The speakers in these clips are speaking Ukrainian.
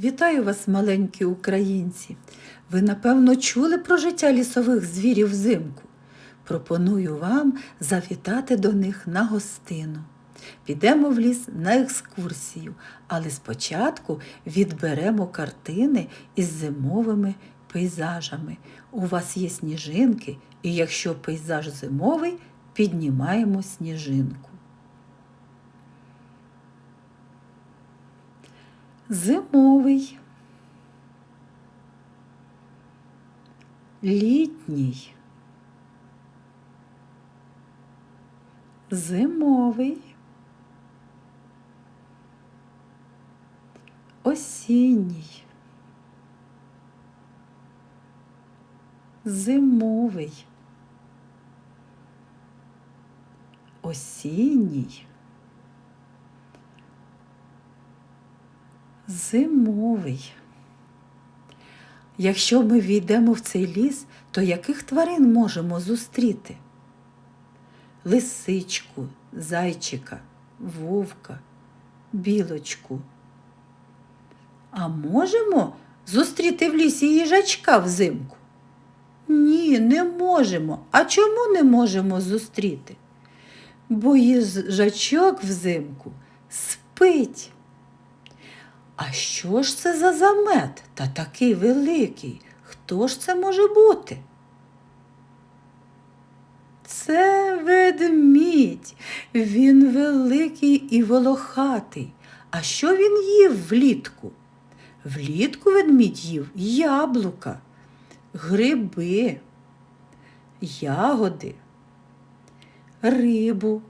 Вітаю вас, маленькі українці! Ви, напевно, чули про життя лісових звірів взимку. Пропоную вам завітати до них на гостину. Підемо в ліс на екскурсію, але спочатку відберемо картини із зимовими пейзажами. У вас є сніжинки, і якщо пейзаж зимовий, піднімаємо сніжинку. Зимовий. Літній. Зимовий. Осінній. Зимовий. Осінній. Зимовий. Якщо ми війдемо в цей ліс, то яких тварин можемо зустріти? Лисичку, зайчика, вовка, білочку. А можемо зустріти в лісі їжачка взимку? Ні, не можемо. А чому не можемо зустріти? Бо їжачок взимку спить. А що ж це за замет та такий великий? Хто ж це може бути? Це ведмідь. Він великий і волохатий. А що він їв влітку? Влітку ведмідь їв яблука, гриби, ягоди, рибу.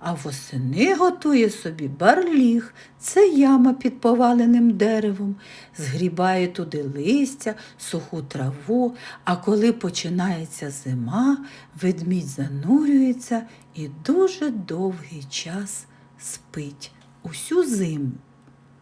А восени готує собі барліг, це яма під поваленим деревом, згрібає туди листя, суху траву, а коли починається зима, ведмідь занурюється і дуже довгий час спить усю зиму.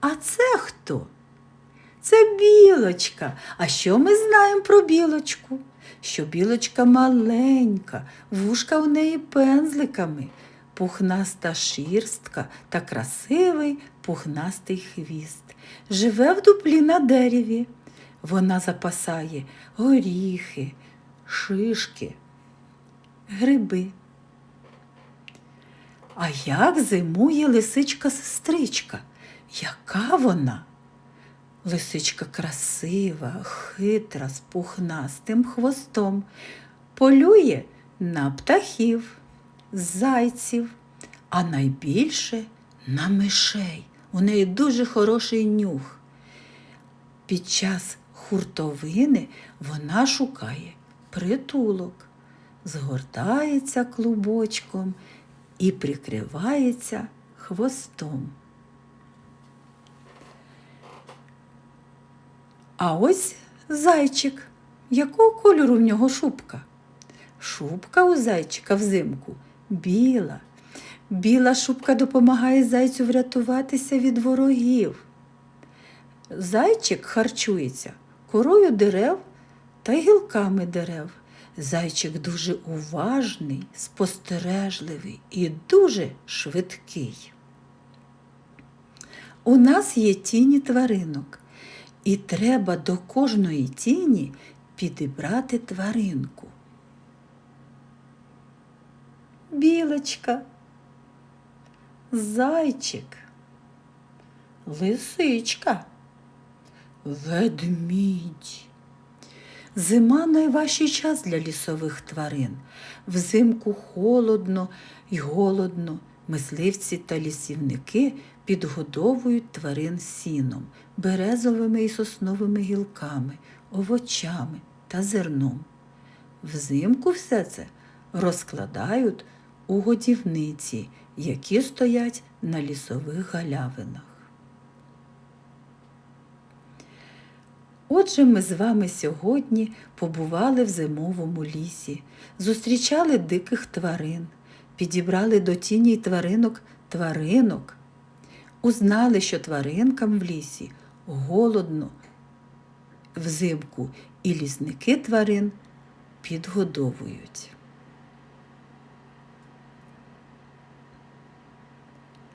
А це хто? Це білочка. А що ми знаємо про білочку? Що білочка маленька, вушка у неї пензликами пухнаста шірстка та красивий пухнастий хвіст. Живе в дуплі на дереві. Вона запасає горіхи, шишки, гриби. А як зимує лисичка-сестричка? Яка вона? Лисичка красива, хитра, з пухнастим хвостом, полює на птахів зайців, а найбільше на мишей. У неї дуже хороший нюх. Під час хуртовини вона шукає притулок, згортається клубочком і прикривається хвостом. А ось зайчик. Якого кольору в нього шубка? Шубка у зайчика взимку біла. Біла шубка допомагає зайцю врятуватися від ворогів. Зайчик харчується корою дерев та гілками дерев. Зайчик дуже уважний, спостережливий і дуже швидкий. У нас є тіні тваринок, і треба до кожної тіні підібрати тваринку. Білочка, зайчик, лисичка, ведмідь. Зима найважчий час для лісових тварин. Взимку холодно й голодно. Мисливці та лісівники підгодовують тварин сіном, березовими і сосновими гілками, овочами та зерном. Взимку все це розкладають у годівниці, які стоять на лісових галявинах. Отже, ми з вами сьогодні побували в зимовому лісі, зустрічали диких тварин, підібрали до тіні тваринок тваринок, узнали, що тваринкам в лісі голодно взимку і лісники тварин підгодовують.